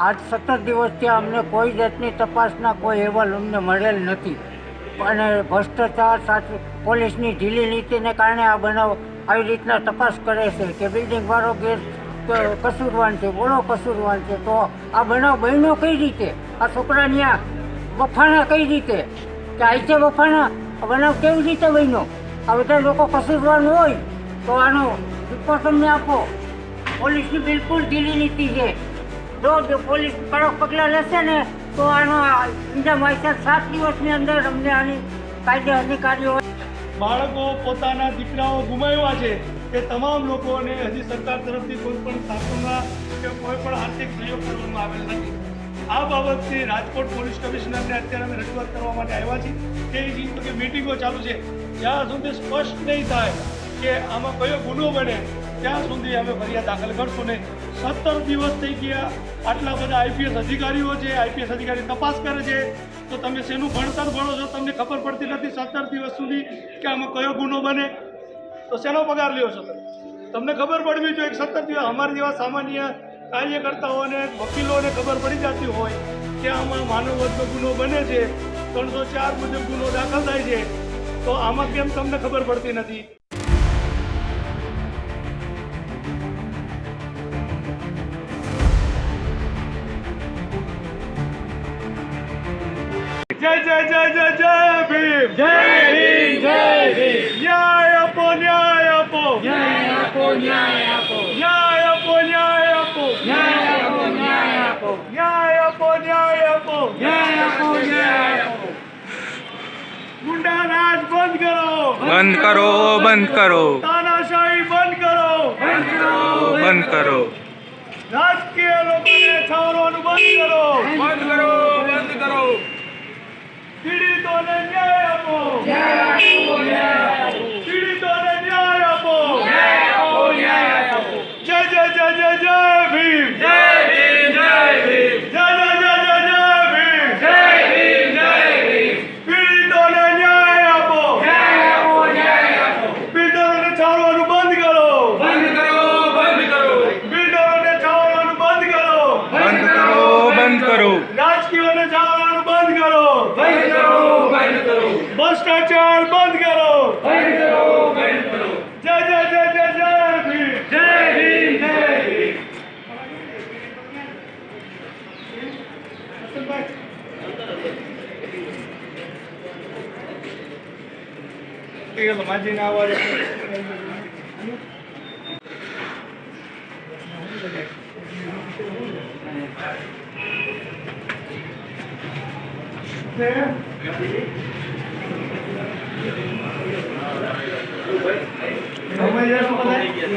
આજ સત્તર દિવસથી અમને કોઈ જાતની તપાસના કોઈ અહેવાલ અમને મળેલ નથી. અને ભ્રષ્ટાચાર સાથે પોલીસની ઢીલી નીતિને કારણે આ બનાવ આવી રીતના તપાસ કરે છે કે બિલ્ડિંગવાળો વાળો ક- કસૂરવાન છે બોલો કસૂરવાન છે, તો આ બનાવ બન્યો કઈ રીતે? આ છોકરાની આ વફાણા કઈ રીતે? કે આઈતે વફાણા? આ બનાવ કેવી રીતે બન્યો? આ બધા લોકો કસૂરવાન હોય તો આનો રિપોર્ટ અમને આપો. પોલીસની બિલકુલ ઢીલી નીતિ છે. જો પોલીસ કડક પગલાં લેશે ને, તો આનો ઇન્ડિયા માઇસર સાત દિવસની અંદર અમને આની કાયદે અધિકારીઓ બાળકો પોતાના દીકરાઓ ગુમાવ્યા છે તે તમામ લોકોને હજી સરકાર તરફથી કોઈ પણ શાસનના કે કોઈ પણ આર્થિક સહયોગ કરવામાં આવેલ નથી. આ બાબતથી રાજકોટ પોલીસ કમિશનરને અત્યારે અમે રજૂઆત કરવા માટે આવ્યા છીએ તે જે કે મિટિંગો ચાલુ છે જ્યાં સુધી સ્પષ્ટ નહીં થાય કે આમાં કયો ગુનો બને. ત્યાં સુધી અમે ફરિયાદ દાખલ કરશું ને સત્તર દિવસ થઈ ગયા આટલા બધા આઈપીએસ અધિકારીઓ છે, આઈપીએસ અધિકારી તપાસ કરે છે. તો તમે શેનું ભણતર ભણો છો તમને ખબર પડતી નથી સત્તર દિવસ સુધી કે આમાં કયો ગુનો બને. તો શેનો પગાર લ્યો છો તમે? તમને ખબર પડવી જોઈએ સત્તર દિવસ અમારા જેવા સામાન્ય કાર્યકર્તાઓને, વકીલોને ખબર પડી જતી હોય કે આમાં માનવ વધનો ગુનો બને છે, ત્રણસો ચાર મુજબ ગુનો દાખલ થાય છે. તો આમાં કેમ તમને ખબર પડતી નથી? જય જય જય જય જય ભીમ. જય ભીમ જય ભીમ. ન્યાય આપો ન્યાય આપો. ન્યાય આપો ન્યાય આપો. ન્યાય આપો ન્યાય આપો. ન્યાય આપો ન્યાય આપો. ન્યાય આપો ન્યાય આપો. ન્યાય આપો ન્યાય આપો. ગુંડા રાજ બંધ કરો. બંધ કરો બંધ કરો. તાનાશાહી બંધ કરો. બંધ કરો રાજકીય લોકોને છાવરવાનું બંધ કરો. બંધ કરો બંધ કરો. Jai Jai Jai Jai માજી ના આવાજ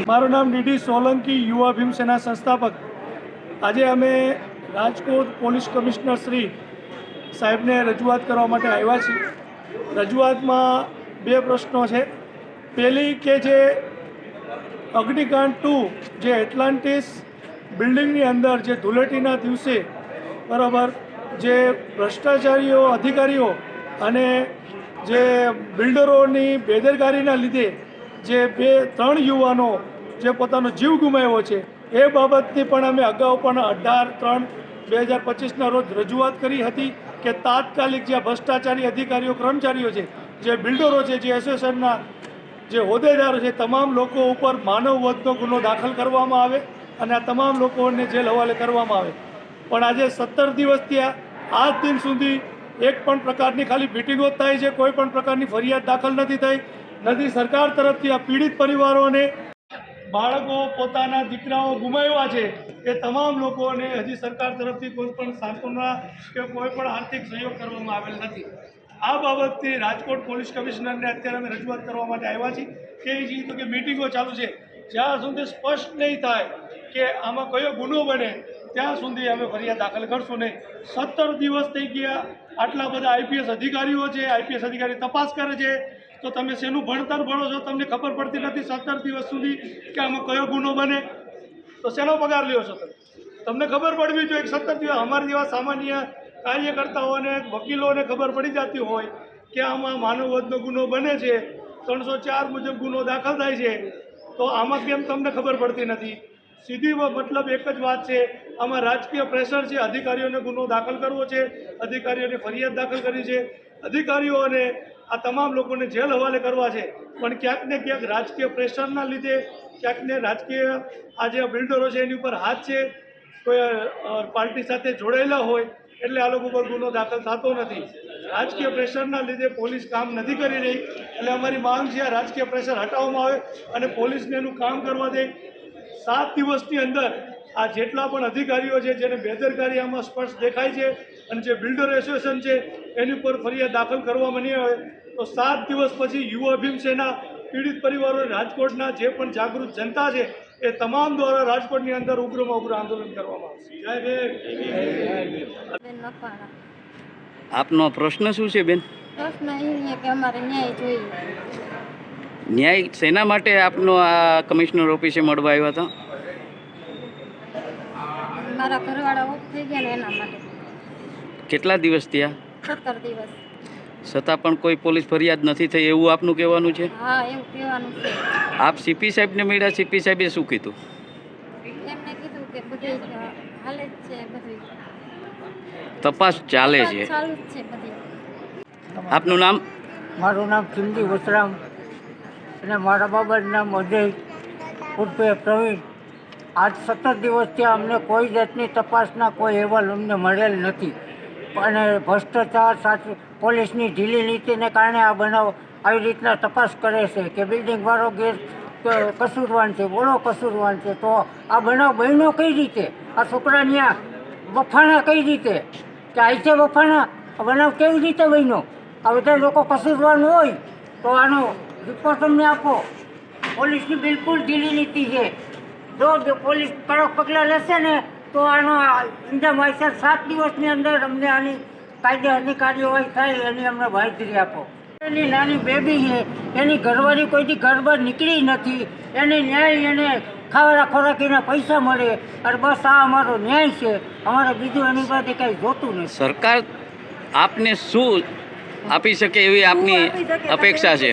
મારું નામ ડીડી સોલંકી, યુવા ભીમસેના સંસ્થાપક. આજે અમે રાજકોટ પોલીસ કમિશનર શ્રી સાહેબને રજૂઆત કરવા માટે આવ્યા છીએ. રજૂઆતમાં બે પ્રશ્નો છે. પહેલી કે જે અગ્નિકાંડ ટુ જે એટલાન્ટિસ બિલ્ડિંગની અંદર જે ધૂળેટીના દિવસે બરાબર જે ભ્રષ્ટાચારીઓ, અધિકારીઓ અને જે બિલ્ડરોની બેદરકારીના લીધે જે બે, ત્રણ યુવાનો જે પોતાનો જીવ ગુમાવ્યો છે, એ બાબતની પણ અમે અગાઉ પણ અઢાર, ત્રણ બે હજાર પચીસના રોજ રજૂઆત કરી હતી કે તાત્કાલિક જે ભ્રષ્ટાચારી અધિકારીઓ, કર્મચારીઓ છે જે બિલ્ડરો છે, જે એસોસિએશનના જે હોદ્દેદારો છે, તમામ લોકો ઉપર માનવ વધનો ગુનો દાખલ કરવામાં આવે અને આ તમામ લોકોને જેલ હવાલે કરવામાં આવે. પણ આજે સત્તર દિવસ આ દિન સુધી એક પણ પ્રકારની ખાલી મિટિંગો થાય છે, કોઈ પણ પ્રકારની ફરિયાદ દાખલ નથી થઈ. નથી, સરકાર તરફથી આ પીડિત પરિવારોને બાળકો પોતાના દીકરાઓ ગુમાવ્યા છે, એ તમામ લોકોને હજી સરકાર તરફથી કોઈ પણ સાંત્વના કે કોઈ પણ આર્થિક સહયોગ કરવામાં આવેલ નથી. આ બાબતથી રાજકોટ પોલીસ કમિશનરને અત્યારે અમે રજૂઆત કરવા માટે આવ્યા છીએ કે એ જે કે મિટિંગો ચાલુ છે, જ્યાં સુધી સ્પષ્ટ નહીં થાય કે આમાં કયો ગુનો બને, ત્યાં સુધી અમે ફરિયાદ દાખલ કરશું નહીં. સત્તર દિવસ થઈ ગયા, આટલા બધા આઈપીએસ અધિકારીઓ છે, આઈપીએસ અધિકારી તપાસ કરે છે, તો તમે શેનું ભણતર ભણો છો તમને ખબર પડતી નથી સત્તર દિવસ સુધી કે આમાં કયો ગુનો બને. તો શેનો પગાર લ્યો છો તમે? તમને ખબર પડવી જોઈએ સત્તર દિવસ અમારા જેવા સામાન્ય કાર્યકર્તાઓને, વકીલોને ખબર પડી જતી હોય કે આમાં માનવવધનો ગુનો બને છે, ત્રણસો ચાર મુજબ ગુનો દાખલ થાય છે, તો આમાં કેમ તમને ખબર પડતી નથી? સીધી મતલબ એક જ વાત છે, આમાં રાજકીય પ્રેશર છે, અધિકારીઓને ગુનો દાખલ કરવો છે, અધિકારીઓને ફરિયાદ દાખલ કરી છે, અધિકારીઓને આ તમામ લોકોને જેલ હવાલે કરવા છે. પણ ક્યાંક ને ક્યાંક રાજકીય પ્રેશરના લીધે, ક્યાંક ને રાજકીય આ જે બિલ્ડરો છે, એની ઉપર હાથ છે, કોઈ પાર્ટી સાથે જોડાયેલા હોય એટલે આ લોકો પર ગુનો દાખલ થતો નથી. રાજકીય પ્રેશરના લીધે પોલીસ કામ નથી કરી રહી. એટલે અમારી માંગ છે આ રાજકીય પ્રેશર હટાવવામાં આવે અને પોલીસને એનું કામ કરવા દે. સાત દિવસની અંદર આ જેટલા પણ અધિકારીઓ છે, જેને બેદરકારી આમાં સ્પષ્ટ દેખાય છે અને જે બિલ્ડર એસોસિએશન છે, એની ઉપર ફરિયાદ દાખલ કરવામાં નહીં આવે, તો સાત દિવસ પછી યુવા ભીમસેના, પીડિત પરિવારો રાજકોટના જે પણ જાગૃત જનતા છે એ તમામ દ્વારા રાજકોટની અંદર ઉગ્રમાં ઉગ્ર આંદોલન કરવામાં આવશે. આપનો પ્રશ્ન શું છે બેન? પ્રશ્ન એ કે અમારે ન્યાય જોઈએ. ન્યાય સેના માટે આપનો આ કમિશનર ઓફિસે મળવા આવ્યા હતા? મારા ઘરવાળા ઓફ થઈ ગયા ને એના માટે. કેટલા દિવસ થયા? સત્તર દિવસ. છતાં પણ કોઈ પોલીસ ફરિયાદ નથી થઈ એવું આપનું કહેવાનું છે? હા એવું કહેવાનું છે. આપ સીપી સાહેબને મળ્યા? સીપી સાહેબે શું કીધું? એમને કીધું કે બધું હાલે જ છે બધું. તપાસ ચાલે છે. ચાલુ જ છે બધી. આપનું નામ? મારું નામ ચિમદી વસરામ અને મારા બાબાનું નામ અજય ઉર્ફે પ્રવીણ. આજ સત્તર દિવસથી અમને કોઈ જાતની તપાસના કોઈ અહેવાલ અમને મળેલ નથી. અને ભ્રષ્ટાચાર સાથે પોલીસની ઢીલી નીતિને કારણે આ બનાવ આવી રીતના તપાસ કરે છે કે બિલ્ડિંગવાળો ગેર ક- કસૂરવાન છે, બોલો કસૂરવાન છે. તો આ બનાવ બન્યો કઈ રીતે? આ છોકરાની આ વફાણા કઈ રીતે? કે આ છે વફાણા? આ બનાવ કેવી રીતે બન્યો? આ બધા લોકો કસૂરવાન હોય તો આનો રિપોર્ટ અમને આપો. પોલીસની બિલકુલ ઢીલી નીતિ છે. જો પોલીસ કડક પગલાં લેશે ને તો આનો ઇન્ડિયા માઇસર સાત દિવસની અંદર અમને આની કાયદેસરની હોય થાય એની અમને માહિતી આપો. એની નાની બેબી છે એની ઘરવાળી કોઈથી ઘર બહાર નીકળી નથી એને ન્યાય એને ખાવાના ખોરાકીના પૈસા મળે અને બસ આ અમારો ન્યાય છે અમારે બીજું એની પાસે કાંઈ જોતું નથી. સરકાર આપને શું આપી શકે એવી આપની અપેક્ષા છે?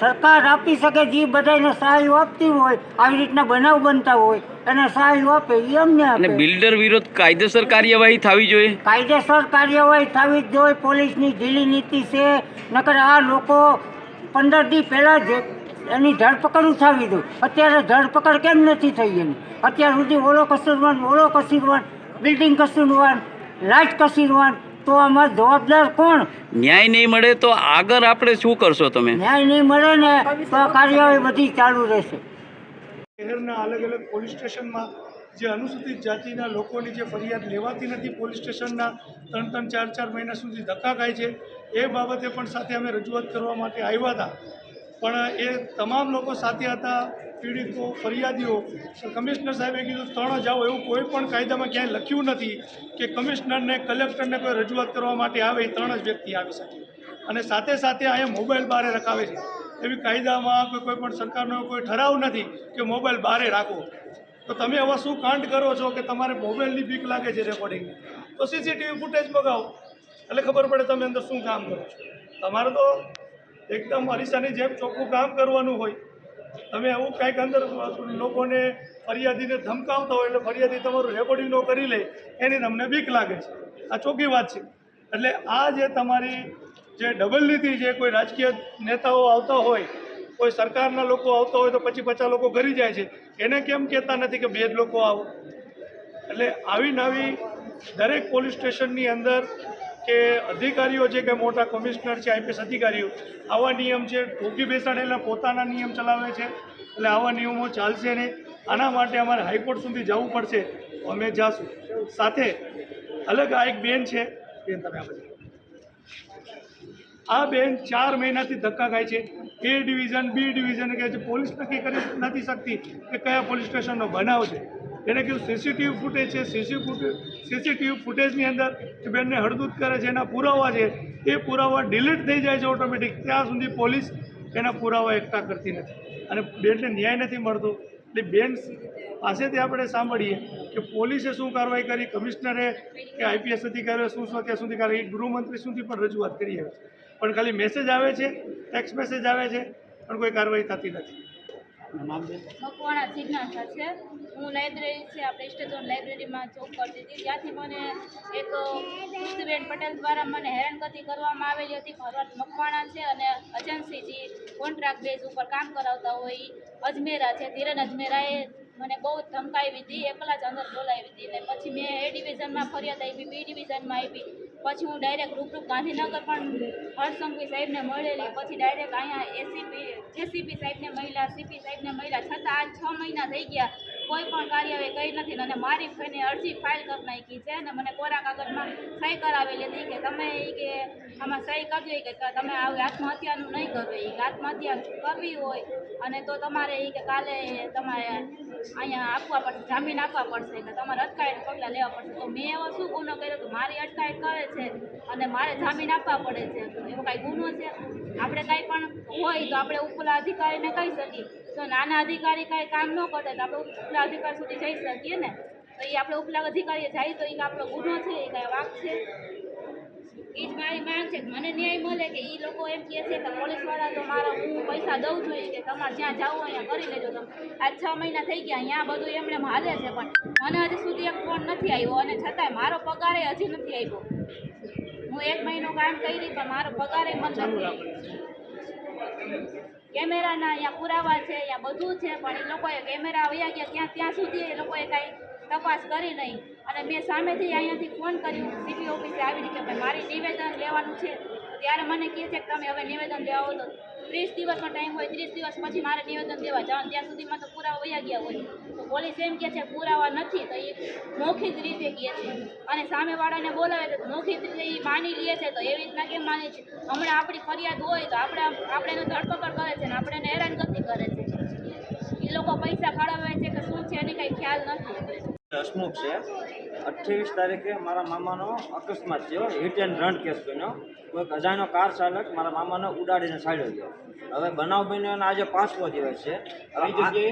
સરકાર આપી શકે જે બધાને સહાયો આપતી હોય આવી રીતના બનાવ બનતા હોય એને સહાય આપે એ અમને અને આપે બિલ્ડર વિરુદ્ધ કાયદેસર કાર્યવાહી થવી જોઈએ? કાયદેસર કાર્યવાહી થવી જ જોઈએ પોલીસની ઢીલી નીતિ છે નકર આ લોકો પંદર દી પહેલાં જ એની ધરપકડ ઉઠાવી દો. અત્યારે ધરપકડ કેમ નથી થઈ એની? અત્યાર સુધી ઓલો કસૂરવાન ઓલો કસૂરવાન બિલ્ડિંગ કસૂરવાન લાઇટ કસૂરવાન તો આમાં જવાબદાર કોણ? ન્યાય નહીં મળે તો આગળ આપણે શું કરશો તમે? ન્યાય નહીં મળે ને તો આ કાર્યવાહી બધી ચાલુ રહેશે. શહેરના અલગ અલગ પોલીસ સ્ટેશનમાં જે અનુસૂચિત જાતિના લોકોની જે ફરિયાદ લેવાતી નથી પોલીસ સ્ટેશનના ત્રણ ત્રણ ચાર ચાર મહિના સુધી ધક્કા ખાય છે. એ બાબતે પણ સાથે અમે રજૂઆત કરવા માટે આવ્યા હતા. પણ એ તમામ લોકો સાથે હતા. પીડિતો, ફરિયાદીઓ. કમિશનર સાહેબે કીધું ત્રણ જાઓ એવું કોઈ પણ કાયદામાં ક્યાંય લખ્યું નથી કે કમિશનરને, કલેક્ટરને કોઈ રજૂઆત કરવા માટે આવે એ ત્રણ જ વ્યક્તિ આવી શકે. અને સાથે સાથે અહીંયા મોબાઈલ બારે રખાવે છે. એવી કાયદામાં કે કોઈ પણ સરકારનો કોઈ ઠરાવ નથી કે મોબાઈલ બારે રાખો તો તમે હવે શું કાંડ કરો છો કે તમારે મોબાઈલની બીક લાગે છે રેકોર્ડિંગની તો સીસીટીવી ફૂટેજ મગાવો. એટલે ખબર પડે તમે અંદર શું કામ કરો છો. તમારે તો એકદમ અરીસાની જેમ ચોખ્ખું કામ કરવાનું હોય. તમે એવું કાંઈક અંદર લોકોને ફરિયાદીને ધમકાવતા હોય એટલે ફરિયાદી તમારું રેકોર્ડિંગ ન કરી લે, એની તમને બીક લાગે છે. આ ચોખ્ખી વાત છે. એટલે આ જે તમારી જે ડબલ નીતિ છે કોઈ રાજકીય નેતાઓ આવતા હોય, કોઈ સરકારના લોકો આવતા હોય તો પછી પચાસ લોકો ઘરી જાય છે. એને કેમ કહેતા નથી કે બે જ લોકો આવો? એટલે આવી નવી દરેક પોલીસ સ્ટેશનની અંદર કે અધિકારીઓ છે કે મોટા કમિશનર છે, આઈપીએસ અધિકારીઓ, આવા નિયમ છે ટોકી બેસાડે એટલે પોતાના નિયમ ચલાવે છે. એટલે આવા નિયમો ચાલશે નહીં. આના માટે અમારે હાઈકોર્ટ સુધી જવું પડશે. અમે જાશું સાથે, અલગ આ એક બેન છે. બેન, તમે આ આ બેન ચાર મહિનાથી ધક્કા ખાય છે. એ ડિવિઝન, બી ડિવિઝન કહે છે પોલીસ નક્કી કરી નથી શકતી કે કયા પોલીસ સ્ટેશનનો બનાવ છે. એને કીધું સીસીટીવી ફૂટેજ છે સીસી ફૂટેજ સીસીટીવી ફૂટેજની અંદર કે બેનને હળદૂત કરે છે, એના પુરાવા છે, એ પુરાવા ડિલીટ થઈ જાય છે ઓટોમેટિક ત્યાં સુધી પોલીસ એના પુરાવા એકઠા કરતી નથી. અને બેનને ન્યાય નથી મળતો. એટલે બેન પાસેથી આપણે સાંભળીએ કે પોલીસે શું કાર્યવાહી કરી, કમિશનરે કે આઈપીએસ અધિકારીઓ શું શું ત્યાં સુધી કરી ગૃહમંત્રી સુધી પણ રજૂઆત કરી આવે છે. પણ ખાલી મેસેજ આવે છે ટેક્સ મેસેજ આવે છે, પણ કોઈ કાર્યવાહી થતી નથી. મકવાણા જિજ્ઞાસા છે. હું લાઇબ્રેરી છે, આપણે સ્ટેશન લાઇબ્રેરીમાં જોબ કરતી હતી. ત્યાંથી મને એક પુષ્ટિબેન પટેલ દ્વારા મને હેરાનગતિ કરવામાં આવેલી હતી ભરવાડ મકવાણા છે અને એજન્સી જે કોન્ટ્રાક્ટ બેઝ ઉપર કામ કરાવતા હોય. અજમેરા છે ધીરન અજમેરાએ મને બહુ ધમકાવી હતી એકલા જ અંદર બોલાવી હતી ને પછી મેં એ ડિવિઝનમાં ફરિયાદ આપી, બી ડિવિઝનમાં આપી. પછી હું ડાયરેક્ટ રૂબરૂ ગાંધીનગર પણ હર્ષંકી સાહેબને મળેલી. પછી ડાયરેક્ટ અહીંયા એસીપી એસીપી સાહેબને મળ્યા, સીપી સાહેબને મળ્યા, છતાં આજ છ મહિના થઈ ગયા, કોઈ પણ કાર્યવાહી કરી નથી અને મારી ફેને અરજી ફાઇલ કરી નાખી છે અને મને કોરા કાગળમાં સહી કરાવેલી હતી કે તમે એ કે આમાં સહી કરજો કે તમે આવી આત્મહત્યાનું નહીં કરવું એ આત્મહત્યા કરવી હોય અને તો તમારે એ કે કાલે તમારે અહીંયા આપવા પડશે, જામીન આપવા પડશે કે તમારે અટકાયત પગલાં લેવા પડશે. તો મેં એવો શું ગુનો કર્યો તો મારી અટકાયત કરે છે અને મારે જામીન આપવા પડે છે? એવો કાંઈ ગુનો છે? આપણે કાંઈ હોય તો આપણે ઉપલા અધિકારીને કહી શકીએ. તો નાના અધિકારી કાંઈ કામ ન કરતા તો આપણે ઉપલા અધિકારી સુધી જઈ શકીએ ને. તો એ આપણે ઉપલા અધિકારીએ જાય તો એ આપણો ગુનો છે એ કાંઈ વાક છે? એ જ મારી માંગ છે મને ન્યાય મળે કે એ લોકો એમ કહે છે કે પોલીસવાળા તો મારા હું પૈસા દઉં છું કે તમારે જ્યાં જાવું અહીંયા કરી લેજો. તમે આજ છ મહિના થઈ ગયા, અહીંયા બધું એમણે હાલે છે પણ મને હજી સુધી એક ફોન નથી આવ્યો અને છતાંય મારો પગારે હજી નથી આવ્યો. હું એક મહિનો કામ કરી પણ મારો પગારે મને નથી. કેમેરાના અહીંયા પુરાવા છે, અહીંયા બધું છે, પણ એ લોકોએ કેમેરા વયા ગયા ત્યાં ત્યાં સુધી એ લોકોએ કાંઈ તપાસ કરી નહીં. અને મેં સામેથી અહીંયાથી ફોન કર્યું, સીપી ઓફિસે આવી કે ભાઈ મારી નિવેદન લેવાનું છે. ત્યારે મને કહે છે કે તમે હવે નિવેદન લેવા તો ત્રીસ દિવસનો ટાઈમ હોય, ત્રીસ દિવસ પછી મારે નિવેદન દેવા જવાનું. ત્યાં સુધીમાં તો પુરાવા વયા ગયા હોય. તો પોલીસ એમ કહે છે, પુરાવા નથી, તો એ મૌખિક રીતે કહે છે. અને સામેવાળાને બોલાવે તો મૌખિક રીતે એ માની લે છે, તો એવી રીતના કેમ માને છે? હમણાં આપણી ફરિયાદ હોય, તો આપણે આપણે એનો ધરપકડ કરે છે ને આપણે એને હેરાનગતિ કરે છે. એ લોકો પૈસા ફાળવે છે કે શું છે, એની કાંઈ ખ્યાલ નથી. હસમુખ છે. અઠ્યાવીસ તારીખે મારા મામાનો અકસ્માત થયો હિટ એન્ડ રન કેસ બન્યો. કોઈક અજાણ્યો કાર ચાલક મારા મામાને ઉડાડીને સાડ્યો ગયો. હવે બનાવ બન્યો આજે પાંચમો દિવસ છે. હવે જગ્યાએ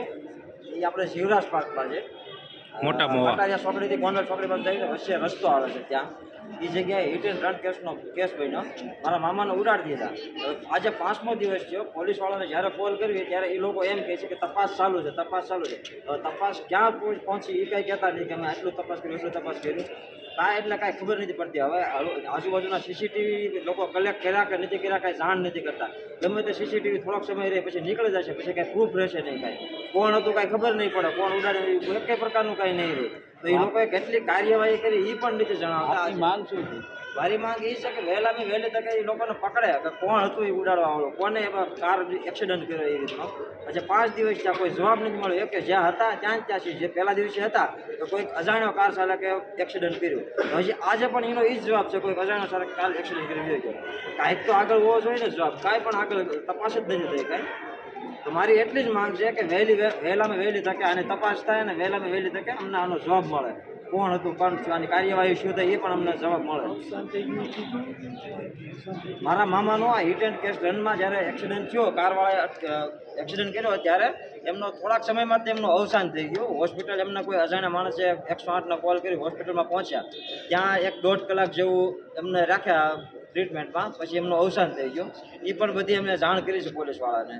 એ આપણે શિવરાજ પાર્કમાં છે. મોટા. મોટા છોકરીથી ગોંડલ છોકરી પાસે જઈને વચ્ચે રસ્તો આવે છે ત્યાં. એ જગ્યાએ હિટ એન્ડ રન કેસનો કેસ બન્યો. મારા મામાને ઉડાડી દીધા. આજે પાંચમો દિવસ થયો. પોલીસવાળાને જ્યારે કોલ કરવી ત્યારે એ લોકો એમ કહે છે કે તપાસ ચાલુ છે, તપાસ ચાલુ છે. તપાસ ક્યાં પહોંચ- એ કાંઈ કહેતા નહીં કે અમે આટલું તપાસ કર્યું એટલું તપાસ કર્યું. કાંઈ એટલે કાંઈ ખબર નથી પડતી. હવે આજુબાજુના સીસીટીવી લોકો કલેક્ટ કર્યા કે નથી કર્યા કાંઈ જાણ નથી કરતા. ગમે તે સીસીટીવી થોડોક સમય રહે, પછી નીકળી જશે પછી કાંઈ પ્રૂફ રહેશે નહીં કાંઈ. કોણ હતું કાંઈ ખબર નહીં પડે. કોણ ઉડાડ્યું કંઈ પ્રકારનું કાંઈ નહીં રહે. તો એ લોકોએ કેટલી કાર્યવાહી કરી એ પણ નથી જણાવતા માંગ શું છે મારી માંગ એ છે કે વહેલામાં વહેલી તકે એ લોકોને પકડે કે કોણ હતું એ ઉડાડવા વાળું કોને એમાં કાર એક્સિડન્ટ કર્યો એ રીતનો. પછી પાંચ દિવસ ત્યાં કોઈ જવાબ નથી મળ્યો. કે જ્યાં હતા ત્યાં જ ત્યાં છે. જે પહેલા દિવસે હતા તો કોઈક અજાણ્યો કાર ચાલકે એક્સિડન્ટ કર્યું. હજી આજે પણ એનો એ જ જવાબ છે કોઈ અજાણ્યો ચાલક કાર એક્સિડન્ટ કરી ગયો કાંઈક તો આગળ હોવો જોઈએ ને જવાબ. કાંઈ પણ આગળ તપાસ જ નથી થઈ કાંઈ. તો મારી એટલી જ માંગ છે કે વહેલી વહે- વહેલામાં વહેલી તકે આને તપાસ થાય અને વહેલામાં વહેલી તકે અમને આનો જવાબ મળે. કોણ હતું થયું આની કાર્યવાહી શું થઈ, એ પણ અમને જવાબ મળે. મારા મામાનો આ હિટ એન્ડ કેસ રનમાં જ્યારે એક્સિડન્ટ થયો કારવાળાએ એક્સિડન્ટ કર્યો, ત્યારે એમનો થોડાક સમયમાં તેમનું અવસાન થઈ ગયું. હોસ્પિટલ એમને કોઈ અજાણ્યા માણસે એકસો આઠનો કોલ કરી હોસ્પિટલમાં પહોંચ્યા. ત્યાં એક દોઢ કલાક જેવું એમને રાખ્યા. ટ્રીટમેન્ટમાં પછી એમનું અવસાન થઈ ગયું. એ પણ બધી એમને જાણ કરી છે પોલીસવાળાને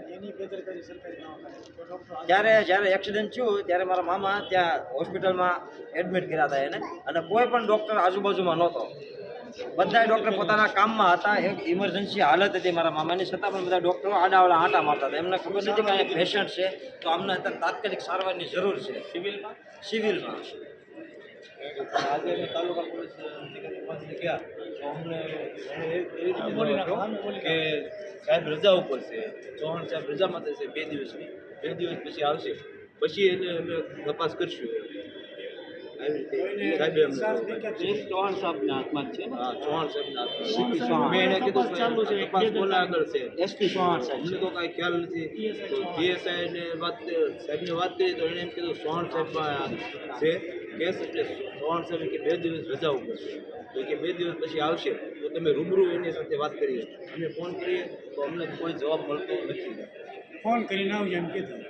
ત્યારે જ્યારે એક્સિડન્ટ થયું ત્યારે મારા મામા ત્યાં હોસ્પિટલમાં એડમિટ કર્યા હતા એને. અને કોઈ પણ ડૉક્ટર આજુબાજુમાં નહોતો. બધા ડૉક્ટર પોતાના કામમાં હતા. એક ઇમરજન્સી હાલત હતી મારા મામાની. છતાં પણ બધા ડૉક્ટરો આડાવાળા આંટા મારતા હતા. એમને ખબર નથી કે અહીંયા પેશન્ટ છે. તો અમને અત્યારે તાત્કાલિક સારવારની જરૂર છે. સિવિલમાં? સિવિલમાં. આજે તાલુકા પોલીસ ગયા. તો અમને એણે એ એ રીતે જણાવ્યું કે સાહેબ રજા ઉપર છે ચૌહાણ સાહેબ રજામાં થશે બે દિવસની બે દિવસ પછી આવશે. પછી એને અમે તપાસ કરશું. આવી રીતે સાહેબે અમને ચૌહાણ સાહેબના હાથમાં જ છે ને? હા ચૌહાણ સાહેબના સીપી હાથમાં. ચૌહાણ. મેં એને કીધું કે તપાસ કોના આગળ છે. એસપી ચૌહાણ સાહેબ અમને તો કાંઈ ખ્યાલ નથી. તો પીએસઆઈને વાત સાહેબને વાત કરી તો એણે એમ કીધું સોહણ સાહેબમાં છે. કેસ એટલે સોહણ સાહેબ કે બે દિવસ રજા ઉપર છે. તો કે બે દિવસ પછી આવશે, તો તમે રૂબરૂ એની સાથે વાત કરીએ અમે ફોન કરીએ તો અમને કોઈ જવાબ મળતો નથી. ફોન કરીને આવજો એમ કીધું.